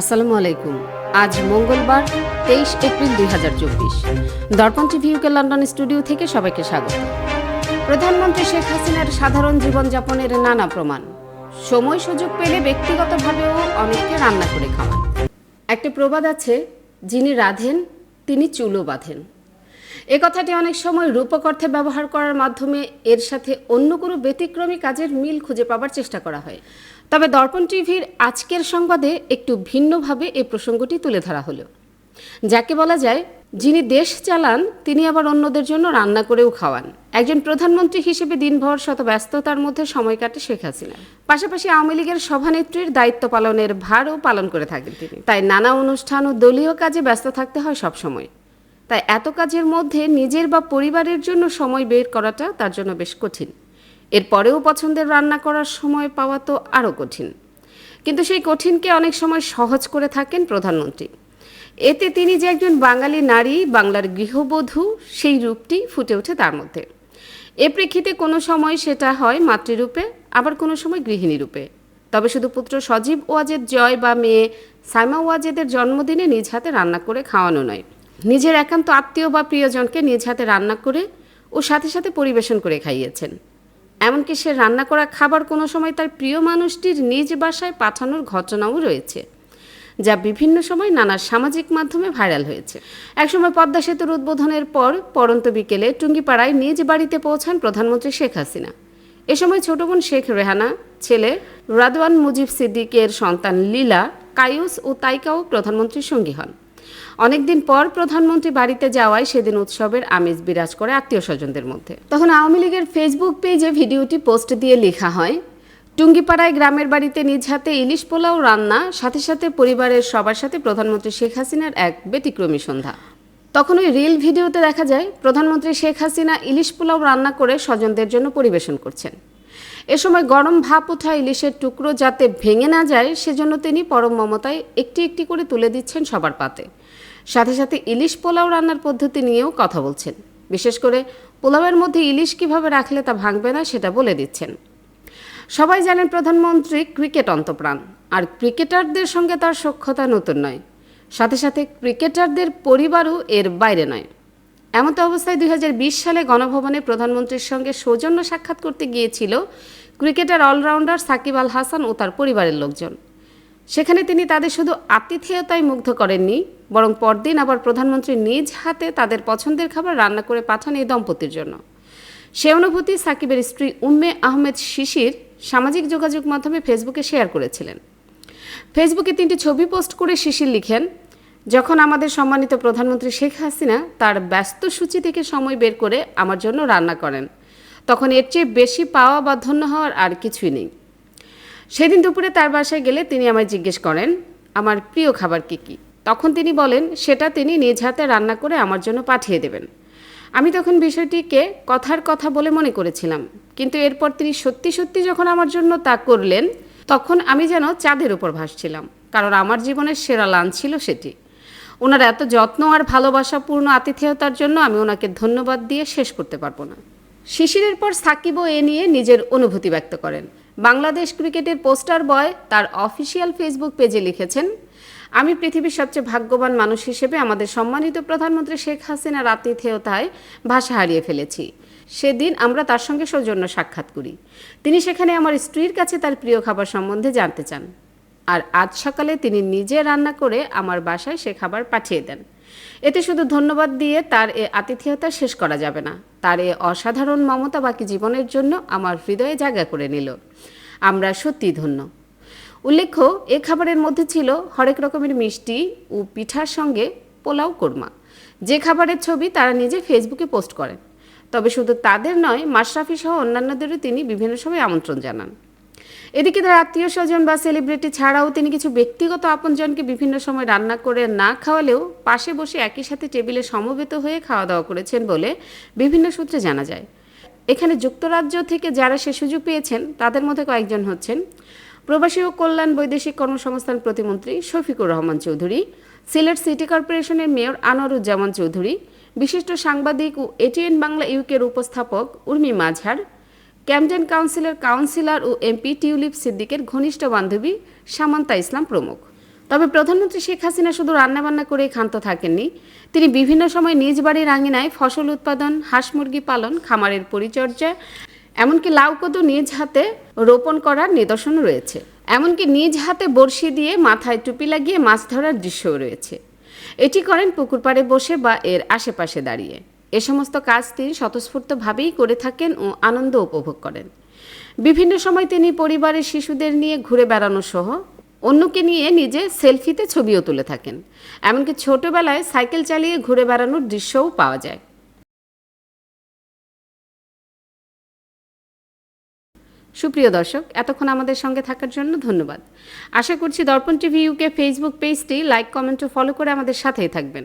আসসালামু আলাইকুম। আজ মঙ্গলবার, তেইশ এপ্রিল দুই হাজার চব্বিশ। দর্পণ টিভি ইউকে লন্ডন স্টুডিও থেকে সবাইকে স্বাগত। প্রধানমন্ত্রী শেখ হাসিনার সাধারণ জীবনযাপনের নানা প্রমাণ। সময় সুযোগ পেলে ব্যক্তিগতভাবেও অনেককে রান্না করে খাওয়ান। একটা প্রবাদ আছে, যিনি রাধেন, তিনি চুলো বাঁধেন। এ কথাটি অনেক সময় রূপক অর্থে ব্যবহার করার মাধ্যমে এর সাথে অন্য কোনো ব্যতিক্রমী কাজের মিল খুঁজে পাবার চেষ্টা করা হয়। তবে দর্পণ টিভির আজকের সংবাদে একটু ভিন্নভাবে এই প্রসঙ্গটি তুলে ধরা হলো। যাকে বলা যায়, যিনি দেশ চালান, তিনি আবার অন্যদের জন্য রান্না করেও খাওয়ান। একজন প্রধানমন্ত্রী হিসেবে দিনভর শত ব্যস্ততার মধ্যে সময় কাটে শেখ হাসিনা। পাশাপাশি আওয়ামী লীগের সভানেত্রীর দায়িত্ব পালনের ভারও পালন করে থাকেন তিনি। তাই নানা অনুষ্ঠান ও দলীয় কাজে ব্যস্ত থাকতে হয় সবসময়। তাই এত কাজের মধ্যে নিজের বা পরিবারের জন্য সময় বের করাটা তার জন্য বেশ কঠিন। এরপরেও পছন্দের রান্না করার সময় পাওয়া তো আরও কঠিন। কিন্তু সেই কঠিনকে অনেক সময় সহজ করে থাকেন প্রধানমন্ত্রী। এতে তিনি যে একজন বাঙালি নারী, বাংলার গৃহবধূ, সেই রূপটি ফুটে ওঠে তার মধ্যে। এ প্রেক্ষিতে কোনো সময় সেটা হয় মাতৃরূপে, আবার কোনো সময় গৃহিণী রূপে। তবে শুধু পুত্র সজীব ওয়াজেদ জয় বা মেয়ে সাইমা ওয়াজেদের জন্মদিনে নিজ হাতে রান্না করে খাওয়ানো নয়। নিজের একান্ত আত্মীয় বা প্রিয়জনকে নিজ হাতে রান্না করে ও সাথে সাথে পরিবেশন করে খাইয়েছেন। এমনকি সে রান্না করা খাবার কোনো সময় তার প্রিয় মানুষটির নিজ বাসায় পাঠানোর ঘটনাও রয়েছে, যা বিভিন্ন সময় নানা সামাজিক মাধ্যমে ভাইরাল হয়েছে। একসময় পদ্মা সেতুর উদ্বোধনের পর পরন্ত বিকেলে টুঙ্গিপাড়ায় নিজ বাড়িতে পৌঁছান প্রধানমন্ত্রী শেখ হাসিনা। এ সময় ছোট বোন শেখ রেহানা, ছেলে রাদওয়ান মুজিব সিদ্দিকের সন্তান লীলা, কায়ুস ও তাইকাও প্রধানমন্ত্রীর সঙ্গী হন। অনেকদিন পর প্রধানমন্ত্রী বাড়িতে যাওয়ায় সেদিন উৎসবের আমেজ বিরাজ করে আত্মীয় স্বজনদের মধ্যে। তখন আওয়ামী লীগের ফেসবুক পেজে ভিডিওটি পোস্ট দিয়ে লেখা হয়, টুঙ্গিপাড়ায় গ্রামের বাড়িতে নিজ হাতে ইলিশ পোলাও রান্না, সাথে সাথে পরিবারের সবার সাথে প্রধানমন্ত্রী শেখ হাসিনার এক ব্যতিক্রমী সন্ধ্যা। তখন ওই রিল ভিডিওতে দেখা যায়, প্রধানমন্ত্রী শেখ হাসিনা ইলিশ পোলাও রান্না করে স্বজনদের জন্য পরিবেশন করছেন। এ সময় গরম ভাপ ওঠা ইলিশের টুকরো যাতে ভেঙে না যায়, সেজন্য তিনি পরম মমতায় একটি একটি করে তুলে দিচ্ছেন সবার পাতে। সাথে সাথে ইলিশ পোলাও রান্নার পদ্ধতি নিয়েও কথা বলছেন। বিশেষ করে পোলাওয়ের মধ্যে ইলিশ কীভাবে রাখলে তা ভাঙবে না, সেটা বলে দিচ্ছেন। সবাই জানেন প্রধানমন্ত্রী ক্রিকেট অন্তপ্রাণ, আর ক্রিকেটারদের সঙ্গে তার সখ্যতা নতুন নয়। সাথে সাথে ক্রিকেটারদের পরিবারও এর বাইরে নয়। এমতো অবস্থায় দুই হাজার বিশ সালে গণভবনে প্রধানমন্ত্রীর সঙ্গে সৌজন্য সাক্ষাৎ করতে গিয়েছিল ক্রিকেটার অলরাউন্ডার সাকিব আল হাসান ও তার পরিবারের লোকজন। সেখানে তিনি তাদের শুধু আতিথেয়তায় মুগ্ধ করেননি, বরং পরদিন আবার প্রধানমন্ত্রী নিজ হাতে তাদের পছন্দের খাবার রান্না করে পাঠান এই দম্পতির জন্য। সে অনুভূতি সাকিবের স্ত্রী উম্মে আহমেদ শিশির সামাজিক যোগাযোগ মাধ্যমে ফেসবুকে শেয়ার করেছিলেন। ফেসবুকে তিনটি ছবি পোস্ট করে শিশির লিখেন যখন আমাদের সম্মানিত প্রধানমন্ত্রী শেখ হাসিনা তার ব্যস্ত সূচি থেকে সময় বের করে আমার জন্য রান্না করেন, তখন এর চেয়ে বেশি পাওয়া বা ধন্য হওয়ার আর কিছুই নেই। সেদিন দুপুরে তার বাসায় গেলে তিনি আমায় জিজ্ঞেস করেন, আমার প্রিয় খাবার কী কী? তখন তিনি বলেন, সেটা তিনি নিজ হাতে রান্না করে আমার জন্য পাঠিয়ে দেবেন। আমি তখন বিষয়টিকে কথার কথা বলে মনে করেছিলাম, কিন্তু এরপর তিনি সত্যি সত্যি যখন আমার জন্য তা করলেন, তখন আমি যেন চাঁদের উপর ভাসছিলাম, কারণ আমার জীবনের সেরা লাঞ্চ ছিল সেটি। ওনার এত যত্ন আর ভালোবাসাপূর্ণ আতিথেয়তার জন্য আমি ওনাকে ধন্যবাদ দিয়ে শেষ করতে পারব না। শিশিরের পর সাকিবও এ নিয়ে নিজের অনুভূতি ব্যক্ত করেন। বাংলাদেশ ক্রিকেটের পোস্টার বয় তার অফিসিয়াল ফেসবুক পেজে লিখেছেন, আমি পৃথিবীর সবচেয়ে ভাগ্যবান মানুষ হিসেবে আমাদের সম্মানিত প্রধানমন্ত্রী শেখ হাসিনার আতিথেয়তায় ভাষা হারিয়ে ফেলেছি। সেদিন আমরা তার সঙ্গে সৌজন্য সাক্ষাৎ করি। তিনি সেখানে আমার স্ত্রীর কাছে তার প্রিয় খাবার সম্বন্ধে জানতে চান। আর আজ সকালে তিনি নিজে রান্না করে আমার বাসায় সে খাবার পাঠিয়ে দেন। এতে শুধু ধন্যবাদ দিয়ে তার এ আতিথেয়তা শেষ করা যাবে না। তার এ অসাধারণ মমতা বাকি জীবনের জন্য আমার হৃদয়ে জায়গা করে নিল। আমরা সত্যি ধন্য। উল্লেখ্য, এ খাবারের মধ্যে ছিল হরেক রকমের মিষ্টি ও পিঠার সঙ্গে পোলাও কোরমা। যে খাবারের ছবি তারা নিজে ফেসবুকে পোস্ট করেন। তবে শুধু তাদের নয়, মাশরাফি সহ অন্যান্যদেরও তিনি বিভিন্ন সময় আমন্ত্রণ জানান। এদিকে তার আত্মীয় স্বজন বা সেলিব্রিটি ছাড়াও তিনি কিছু ব্যক্তিগত আপনজনকে বিভিন্ন সময় রান্না করে না খাওয়ালেও পাশে বসে একই সাথে টেবিলে সমবেত হয়ে খাওয়া দাওয়া করেছেন বলে বিভিন্ন সূত্রে জানা যায়। এখানে যুক্তরাজ্য থেকে যারা সে সুযোগ পেয়েছেন, তাদের মধ্যে কয়েকজন হচ্ছেন প্রবাসী ও কল্যাণ বৈদেশিক কর্মসংস্থান প্রতিমন্ত্রী শফিকুর রহমান চৌধুরী, সিলেট সিটি কর্পোরেশনের মেয়র আনোয়ারুজ্জামান চৌধুরী, বিশিষ্ট সাংবাদিক ও এটিএন বাংলা ইউকের উপস্থাপক উর্মি মাঝার ক্যামডেন কাউন্সিলের কাউন্সিলর ও এমপি টিউলিপ সিদ্দিকের ঘনিষ্ঠ বান্ধবী সামান্তা ইসলাম প্রমুখ। তবে প্রধানমন্ত্রী শেখ হাসিনা শুধু রান্নাবান্না করেই ক্ষান্ত থাকেননি, তিনি বিভিন্ন সময় নিজ বাড়ির আঙিনায় ফসল উৎপাদন, হাঁস মুরগি পালন, খামারের পরিচর্যা, এমনকি লাউ কদু নিজ হাতে রোপণ করার নিদর্শন রয়েছে। এমনকি নিজ হাতে বড়শি দিয়ে মাথায় টুপি লাগিয়ে মাছ ধরার দৃশ্যও রয়েছে। এটি করেন পুকুর পাড়ে বসে বা এর আশেপাশে দাঁড়িয়ে। এ সমস্ত কাজ তিনি স্বতঃস্ফূর্তভাবেই করে থাকেন ও আনন্দ উপভোগ করেন। বিভিন্ন সময় তিনি পরিবারের শিশুদের নিয়ে ঘুরে বেড়ানো সহ অন্যকে নিয়ে নিজে সেলফিতে ছবিও তুলে থাকেন। এমনকি ছোটবেলায় সাইকেল চালিয়ে ঘুরে বেড়ানোর দৃশ্যও পাওয়া যায়। সুপ্রিয় দর্শক, এতক্ষণ আমাদের সঙ্গে থাকার জন্য ধন্যবাদ। আশা করছি দর্পণ টিভি ইউকে ফেসবুক পেজটি লাইক, কমেন্ট ও ফলো করে আমাদের সাথেই থাকবেন।